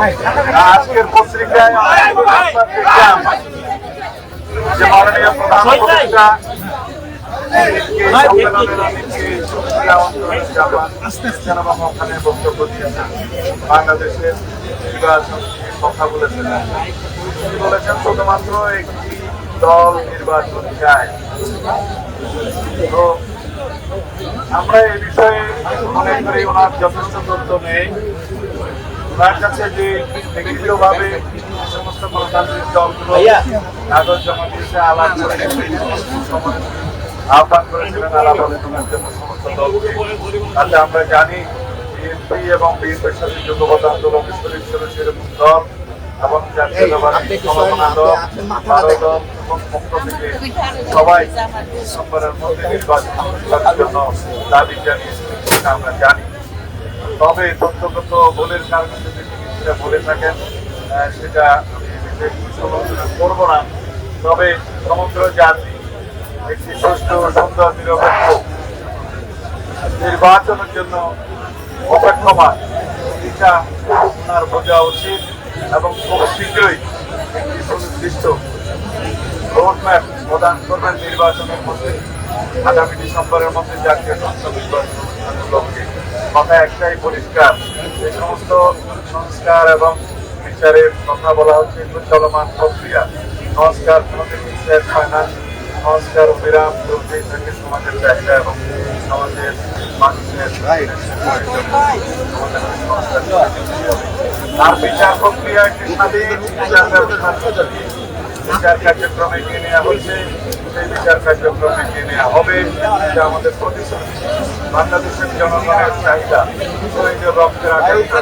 আজকের পত্রিকায় দেখলাম যে মাননীয় প্রধান উপদেষ্টা বক্তব্য দিয়েছেন বাংলাদেশের নির্বাচন কথা বলেছেন বলেছেন শুধুমাত্র একটি দল নির্বাচন চায় তো আমরা এই বিষয়ে মনে করি ওনার যথেষ্ট তথ্য নেই। ওনার কাছে যে ব্যক্তিগতভাবে সমস্ত গণতান্ত্রিক দলগুলো কাগজ জমা দিয়েছে আলাপ করে আহ্বান করেছিলেন আলাপ আলোচনার জন্য সমস্ত দলকে। তাতে আমরা জানি বিএনপি এবং বিএনপির সাথে আন্দোলনের শরীর ছিল সেরকম দল এবং জাতীয়তাবাদী সমমনা দল বারো দল এবং পক্ষ থেকে সবাই ডিসেম্বরের মধ্যে নির্বাচন জন্য দাবি জানিয়েছে সেটা আমরা জানি। তবে তথ্যগত ভুলের কারণে যদি সেটা বলে থাকেন সেটা সমালোচনা করব না। তবে সমগ্র জাতি একটি সুষ্ঠু, সুন্দর, নিরপেক্ষ নির্বাচনের জন্য অপেক্ষমান। এটা ওনার বোঝা উচিত এবং খুব শীঘ্রই একটি সুনির্দিষ্ট রোডম্যাপ প্রদান করবেন নির্বাচনের মধ্যে। আগামী ডিসেম্বরের মধ্যে জাতীয় সংসদ নির্বাচন লক্ষ্যে। কথা একটাই পরিষ্কার যে সমস্ত সংস্কার এবং বিচারের কথা বলা হচ্ছে চলমান প্রক্রিয়া। সংস্কার কোনোদিন শেষ হয় না সংস্কার বিরাম চলতেই থাকে সমাজের চাহিদা এবং সমাজের মানুষের। আর বিচার প্রক্রিয়া একটি স্বাধীন বিচার ব্যবস্থা। বিচার কার্যক্রমে এগিয়ে নেওয়া হচ্ছে। সেই বিচার কার্যক্রমে এগিয়ে নেওয়া হবে এটা আমাদের প্রতিশ্রুতি বাংলাদেশের জনগণের চাহিদা রক্তের আকাঙ্ক্ষা